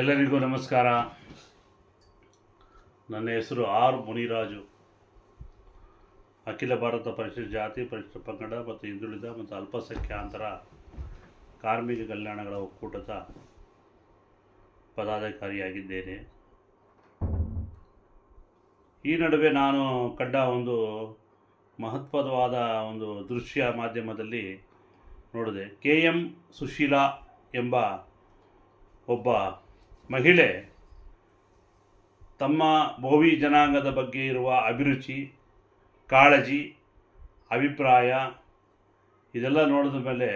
ಎಲ್ಲರಿಗೂ ನಮಸ್ಕಾರ. ನನ್ನ ಹೆಸರು ಆರ್ ಮುನಿರಾಜು. ಅಖಿಲ ಭಾರತ ಪರಿಷತ್ ಜಾತಿ, ಪರಿಷತ್ ಪಂಗಡ ಮತ್ತು ಹಿಂದುಳಿದ ಮತ್ತು ಅಲ್ಪಸಂಖ್ಯಾತರ ಕಾರ್ಮಿಕ ಕಲ್ಯಾಣಗಳ ಒಕ್ಕೂಟದ ಪದಾಧಿಕಾರಿಯಾಗಿದ್ದೇನೆ. ಈ ನಡುವೆ ನಾನು ಕಂಡ ಒಂದು ಮಹತ್ವದವಾದ ಒಂದು ದೃಶ್ಯ ಮಾಧ್ಯಮದಲ್ಲಿ ನೋಡಿದೆ. ಕೆ ಎಂ ಸುಶೀಲಾ ಎಂಬ ಒಬ್ಬ ಮಹಿಳೆ, ತಮ್ಮ ಭೋವಿ ಜನಾಂಗದ ಬಗ್ಗೆ ಇರುವ ಅಭಿರುಚಿ, ಕಾಳಜಿ, ಅಭಿಪ್ರಾಯ ಇದೆಲ್ಲ ನೋಡಿದ ಮೇಲೆ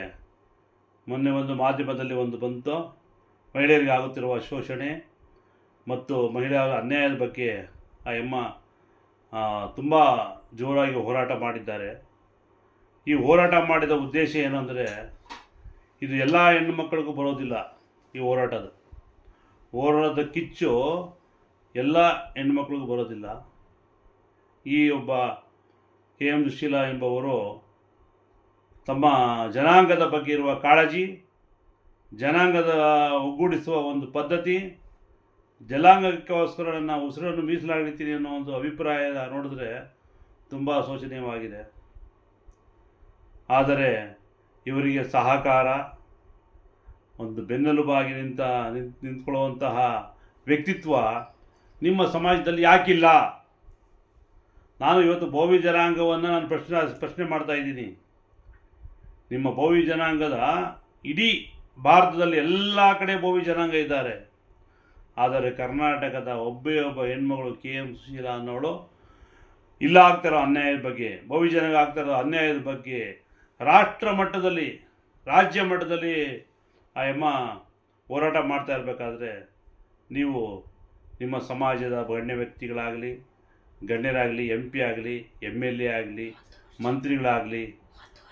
ಮೊನ್ನೆ ಒಂದು ಮಾಧ್ಯಮದಲ್ಲಿ ಒಂದು ಬಂತು. ಮಹಿಳೆಯರಿಗೆ ಆಗುತ್ತಿರುವ ಶೋಷಣೆ ಮತ್ತು ಮಹಿಳೆಯರ ಅನ್ಯಾಯದ ಬಗ್ಗೆ ಆ ಎಮ್ಮ ತುಂಬ ಜೋರಾಗಿ ಹೋರಾಟ ಮಾಡಿದ್ದಾರೆ. ಈ ಹೋರಾಟ ಮಾಡಿದ ಉದ್ದೇಶ ಏನು ಅಂದರೆ, ಇದು ಎಲ್ಲ ಹೆಣ್ಣು ಮಕ್ಕಳಿಗೂ ಬರೋದಿಲ್ಲ ಈ ಹೋರಾಟದ. ಹೋರಾಟದ ಕಿಚ್ಚು ಎಲ್ಲ ಹೆಣ್ಮಕ್ಳಿಗೂ ಬರೋದಿಲ್ಲ. ಈ ಒಬ್ಬ ಕೆ ಎಂ ಸುಶೀಲ ಎಂಬವರು ತಮ್ಮ ಜನಾಂಗದ ಬಗ್ಗೆ ಇರುವ ಕಾಳಜಿ, ಜನಾಂಗದ ಒಗ್ಗೂಡಿಸುವ ಒಂದು ಪದ್ಧತಿ, ಜನಾಂಗಕ್ಕೋಸ್ಕರ ನನ್ನ ಉಸಿರನ್ನು ಮೀಸಲಾಗಿರ್ತೀನಿ ಅನ್ನೋ ಒಂದು ಅಭಿಪ್ರಾಯ ನೋಡಿದ್ರೆ ತುಂಬ ಶೋಚನೀಯವಾಗಿದೆ. ಆದರೆ ಇವರಿಗೆ ಸಹಕಾರ ಒಂದು ಬೆನ್ನೆಲುಬಾಗಿ ನಿಂತ ನಿಂತು ನಿಂತ್ಕೊಳ್ಳುವಂತಹ ವ್ಯಕ್ತಿತ್ವ ನಿಮ್ಮ ಸಮಾಜದಲ್ಲಿ ಯಾಕಿಲ್ಲ? ನಾನು ಇವತ್ತು ಭೋವಿ ಜನಾಂಗವನ್ನು ನಾನು ಪ್ರಶ್ನೆ ಪ್ರಶ್ನೆ ಮಾಡ್ತಾ ಇದ್ದೀನಿ. ನಿಮ್ಮ ಭೋವಿ ಜನಾಂಗದ ಇಡೀ ಭಾರತದಲ್ಲಿ ಎಲ್ಲ ಕಡೆ ಭೋವಿ ಜನಾಂಗ ಇದ್ದಾರೆ. ಆದರೆ ಕರ್ನಾಟಕದ ಒಬ್ಬೇ ಒಬ್ಬ ಹೆಣ್ಮಗಳು ಕೆ ಎಂ ಸುಶೀಲಾ ಅನ್ನೋಳು ಇಲ್ಲ ಆಗ್ತಾರೋ ಅನ್ಯಾಯದ ಬಗ್ಗೆ ಭೋವಿ ಜನಾಂಗ ಆಗ್ತಾರೋ ಅನ್ಯಾಯದ ಬಗ್ಗೆ ರಾಷ್ಟ್ರ ಮಟ್ಟದಲ್ಲಿ, ರಾಜ್ಯ ಮಟ್ಟದಲ್ಲಿ ಆ ಎಮ್ಮ ಹೋರಾಟ ಮಾಡ್ತಾ ಇರಬೇಕಾದ್ರೆ ನೀವು ನಿಮ್ಮ ಸಮಾಜದ ಗಣ್ಯ ವ್ಯಕ್ತಿಗಳಾಗಲಿ, ಗಣ್ಯರಾಗಲಿ ಎಂ ಪಿ ಆಗಲಿ ಎಂ ಎಲ್ ಎ ಆಗಲಿ, ಮಂತ್ರಿಗಳಾಗಲಿ,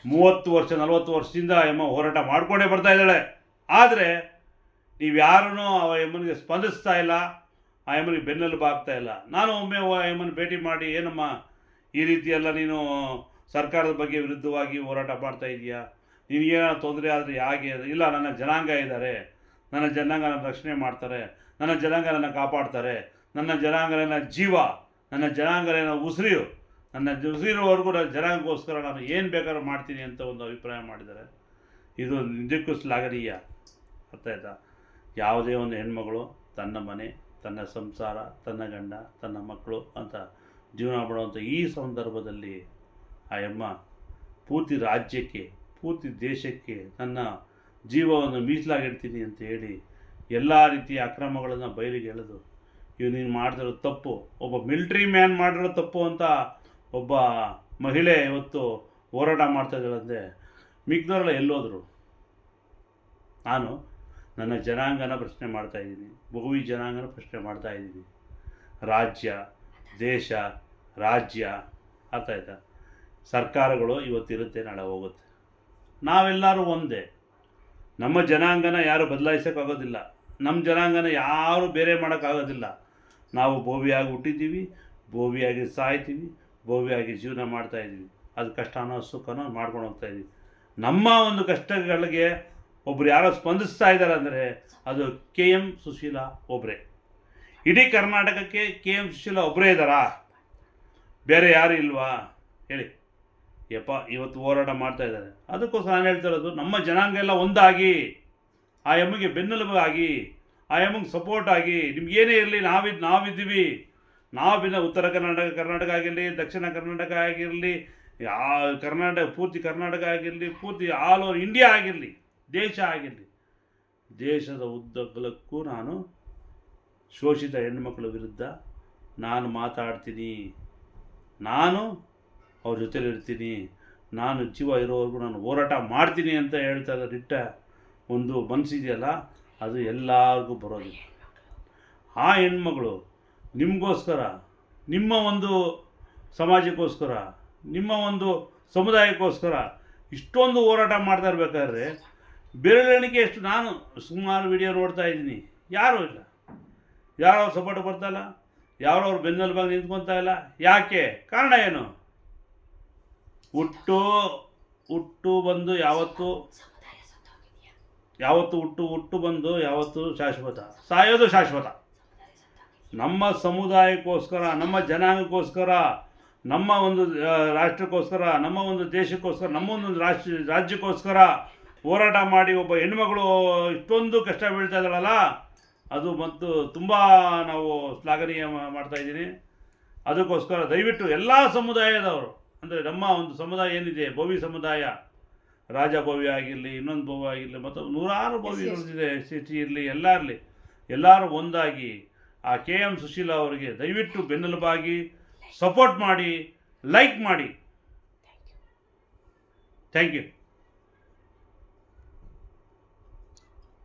ಮೂವತ್ತು ವರ್ಷ, ನಲವತ್ತು ವರ್ಷದಿಂದ ಆ ಎಮ್ಮ ಹೋರಾಟ ಮಾಡಿಕೊಂಡೇ ಬರ್ತಾ ಇದ್ದಾಳೆ. ಆದರೆ ನೀವು ಯಾರನ್ನೂ ಆ ಎಮ್ಮನಿಗೆ ಸ್ಪಂದಿಸ್ತಾ ಇಲ್ಲ ಆ ಎಮ್ಮನಿಗೆ ಬೆನ್ನೆಲುಬು ಆಗ್ತಾ ಇಲ್ಲ. ನಾನು ಒಮ್ಮೆ ಆ ಯಮ್ಮನ ಭೇಟಿ ಮಾಡಿ, ಏನಮ್ಮ ಈ ರೀತಿಯೆಲ್ಲ ನೀನು ಸರ್ಕಾರದ ಬಗ್ಗೆ ವಿರುದ್ಧವಾಗಿ ಹೋರಾಟ ಮಾಡ್ತಾ ಇದೀಯಾ? ನಿನಗೇನೋ ತೊಂದರೆ ಆದರೆ ಹೇಗೆ ಇಲ್ಲ, ನನ್ನ ಜನಾಂಗ ಇದ್ದಾರೆ, ನನ್ನ ಜನಾಂಗ ನನ್ನ ರಕ್ಷಣೆ ಮಾಡ್ತಾರೆ, ನನ್ನ ಜನಾಂಗ ನನ್ನ ಕಾಪಾಡ್ತಾರೆ, ನನ್ನ ಜನಾಂಗನ ಜೀವ, ನನ್ನ ಜನಾಂಗ ನನ್ನ ಉಸಿರು, ನನ್ನ ಉಸಿರುವವರೆಗೂ ನನ್ನ ಜನಾಂಗಕ್ಕೋಸ್ಕರ ನಾನು ಏನು ಬೇಕಾದ್ರೂ ಮಾಡ್ತೀನಿ ಅಂತ ಒಂದು ಅಭಿಪ್ರಾಯ ಮಾಡಿದ್ದಾರೆ. ಇದು ನಿಜಕ್ಕೂ ಶ್ಲಾಘನೀಯ. ಅರ್ಥ ಆಯ್ತಾ? ಯಾವುದೇ ಒಂದು ಹೆಣ್ಮಗಳು, ತನ್ನ ಮನೆ, ತನ್ನ ಸಂಸಾರ, ತನ್ನ ಗಂಡ, ತನ್ನ ಮಕ್ಕಳು ಅಂತ ಜೀವನ ಮಾಡುವಂಥ ಈ ಸಂದರ್ಭದಲ್ಲಿ ಆ ಹೆಮ್ಮ ಪೂರ್ತಿ ರಾಜ್ಯಕ್ಕೆ ಪೂರ್ತಿ ದೇಶಕ್ಕೆ ನನ್ನ ಜೀವವನ್ನು ಮೀಸಲಾಗಿಡ್ತೀನಿ ಅಂತ ಹೇಳಿ ಎಲ್ಲ ರೀತಿಯ ಅಕ್ರಮಗಳನ್ನು ಬಯಲಿಗೆ ಎಳೆದು ಇವು ನೀನು ಮಾಡಿದಿರೋ ತಪ್ಪು, ಒಬ್ಬ ಮಿಲ್ಟ್ರಿ ಮ್ಯಾನ್ ಮಾಡಿರೋ ತಪ್ಪು ಅಂತ ಒಬ್ಬ ಮಹಿಳೆ ಇವತ್ತು ಹೋರಾಟ ಮಾಡ್ತಾ ಇದ್ದಾಳಂದರೆ ಮಿಕ್ದವರೆಲ್ಲ ಎಲ್ಲೋದ್ರು. ನಾನು ನನ್ನ ಜನಾಂಗನ ಪ್ರಶ್ನೆ ಮಾಡ್ತಾ ಇದ್ದೀನಿ ಬಹುವಿ ಜನಾಂಗನ ಪ್ರಶ್ನೆ ಮಾಡ್ತಾ ಇದ್ದೀನಿ. ರಾಜ್ಯ, ದೇಶ, ರಾಜ್ಯ ಆಯ್ತಾ ಸರ್ಕಾರಗಳು ಇವತ್ತಿರುತ್ತೆ ನಾಳೆ ಹೋಗುತ್ತೆ. ನಾವೆಲ್ಲರೂ ಒಂದೇ. ನಮ್ಮ ಜನಾಂಗನ ಯಾರು ಬದಲಾಯಿಸೋಕ್ಕಾಗೋದಿಲ್ಲ. ನಮ್ಮ ಜನಾಂಗನ ಯಾರು ಬೇರೆ ಮಾಡೋಕ್ಕಾಗೋದಿಲ್ಲ. ನಾವು ಬೋವಿಯಾಗಿ ಹುಟ್ಟಿದ್ದೀವಿ ಬೋವಿಯಾಗಿ ಸಾಯ್ತೀವಿ ಬೋವಿಯಾಗಿ ಜೀವನ ಮಾಡ್ತಾ ಇದ್ದೀವಿ. ಅದು ಕಷ್ಟನೋ ಸುಖನೋ ಮಾಡ್ಕೊಂಡು ಹೋಗ್ತಾ ಇದ್ದೀವಿ. ನಮ್ಮ ಒಂದು ಕಷ್ಟಗಳಿಗೆ ಒಬ್ರು ಯಾರೋ ಸ್ಪಂದಿಸ್ತಾ ಇದ್ದಾರೆ ಅಂದರೆ ಅದು ಕೆ ಎಂ ಸುಶೀಲಾ ಒಬ್ಬರೇ ಇಡೀ ಕರ್ನಾಟಕಕ್ಕೆ ಕೆ ಎಂ ಸುಶೀಲಾ ಒಬ್ಬರೇ ಇದ್ದಾರಾ? ಬೇರೆ ಯಾರು ಇಲ್ವಾ? ಹೇಳಿ. ಯಪ್ಪ, ಇವತ್ತು ಹೋರಾಟ ಮಾಡ್ತಾ ಇದ್ದಾರೆ. ಅದಕ್ಕೋಸ್ಕರ ನಾನು ಹೇಳ್ತಾ ಇರೋದು, ನಮ್ಮ ಜನಾಂಗ ಎಲ್ಲ ಒಂದಾಗಿ, ಆ ಎಮ್ಮಿಗೆ ಬೆನ್ನೆಲುಬಾಗಿ ಆ ಎಮ್ಮಿಗೆ ಸಪೋರ್ಟ್ ಆಗಿ ನಿಮ್ಗೇನೇ ಇರಲಿ ನಾವಿದ್ದು ನಾವಿದ್ದೀವಿ. ನಾವಿನ್ನ ಉತ್ತರ ಕರ್ನಾಟಕ ಕರ್ನಾಟಕ ಆಗಿರಲಿ, ದಕ್ಷಿಣ ಕರ್ನಾಟಕ ಆಗಿರಲಿ ಕರ್ನಾಟಕ, ಪೂರ್ತಿ ಕರ್ನಾಟಕ ಆಗಿರಲಿ, ಪೂರ್ತಿ ಆಲ್ ಓವರ್ ಇಂಡಿಯಾ ಆಗಿರಲಿ, ದೇಶ ಆಗಿರಲಿ, ದೇಶದ ಉದ್ದಗಲಕ್ಕೂ ನಾನು ಶೋಷಿತ ಹೆಣ್ಮಕ್ಳ ವಿರುದ್ಧ ನಾನು ಮಾತಾಡ್ತೀನಿ. ನಾನು ಅವ್ರ ಜೊತೆಲಿರ್ತೀನಿ ನಾನು ಜೀವ ಇರೋವರೆಗೂ ನಾನು ಹೋರಾಟ ಮಾಡ್ತೀನಿ ಅಂತ ಹೇಳ್ತಾ ಇರೋ ದಿಟ್ಟ ಒಂದು ಮನಸ್ಸಿದೆಯಲ್ಲ ಅದು ಎಲ್ಲರಿಗೂ ಬರೋದಿಲ್ಲ ಆ ಹೆಣ್ಮಗಳು ನಿಮಗೋಸ್ಕರ, ನಿಮ್ಮ ಒಂದು ಸಮಾಜಕ್ಕೋಸ್ಕರ, ನಿಮ್ಮ ಒಂದು ಸಮುದಾಯಕ್ಕೋಸ್ಕರ ಇಷ್ಟೊಂದು ಹೋರಾಟ ಮಾಡ್ತಾ ಇರಬೇಕಾದ್ರೆ ಬೆರಳೆಣಿಕೆ ಎಷ್ಟು? ನಾನು ಸುಮಾರು ವಿಡಿಯೋ ನೋಡ್ತಾ ಇದ್ದೀನಿ. ಯಾರೂ ಇಲ್ಲ. ಯಾರು ಸಪೋರ್ಟ್ ಬರ್ತಾ ಇಲ್ಲ. ಯಾರು ಅವ್ರ ಬಂದು ನಿಂತ್ಕೊತಾ ಇಲ್ಲ. ಯಾಕೆ? ಕಾರಣ ಏನು? ಹುಟ್ಟು ಹುಟ್ಟು ಬಂದು ಯಾವತ್ತು? ಯಾವತ್ತು ಹುಟ್ಟು ಹುಟ್ಟು ಬಂದು ಯಾವತ್ತು? ಶಾಶ್ವತ. ಸಾಯೋದು ಶಾಶ್ವತ. ನಮ್ಮ ಸಮುದಾಯಕ್ಕೋಸ್ಕರ, ನಮ್ಮ ಜನಾಂಗಕ್ಕೋಸ್ಕರ, ನಮ್ಮ ಒಂದು ರಾಷ್ಟ್ರಕ್ಕೋಸ್ಕರ, ನಮ್ಮ ಒಂದು ದೇಶಕ್ಕೋಸ್ಕರ, ನಮ್ಮ ಒಂದು ರಾಷ್ಟ್ರ, ರಾಜ್ಯಕ್ಕೋಸ್ಕರ ಹೋರಾಟ ಮಾಡಿ ಒಬ್ಬ ಹೆಣ್ಮಗಳು ಇಷ್ಟೊಂದು ಕಷ್ಟ ಬೀಳ್ತಾ ಇದ್ದಾಳಲ್ಲ, ಅದು ಮತ್ತು ತುಂಬ ನಾವು ಶ್ಲಾಘನೀಯ ಮಾಡ್ತಾ ಇದ್ದೀನಿ. ಅದಕ್ಕೋಸ್ಕರ ದಯವಿಟ್ಟು ಎಲ್ಲ ಸಮುದಾಯದವರು ಅಂದರೆ ನಮ್ಮ ಒಂದು ಸಮುದಾಯ ಏನಿದೆ ಭೋವಿ ಸಮುದಾಯ. ರಾಜ ಭೋವಿ ಆಗಿರಲಿ ಇನ್ನೊಂದು ಭೋವಿ ಆಗಿರಲಿ ಮತ್ತು ನೂರಾರು ಭವ್ಯಗಳಿದೆ ಎಸ್ ಸಿಟಿ ಇರಲಿ ಎಲ್ಲ ಇರಲಿ. ಎಲ್ಲರೂ ಒಂದಾಗಿ ಆ ಕೆ ಎಂ ಸುಶೀಲಾ ಅವರಿಗೆ ದಯವಿಟ್ಟು ಬೆನ್ನೆಲುಬಾಗಿ ಸಪೋರ್ಟ್ ಮಾಡಿ ಲೈಕ್ ಮಾಡಿ. Thank you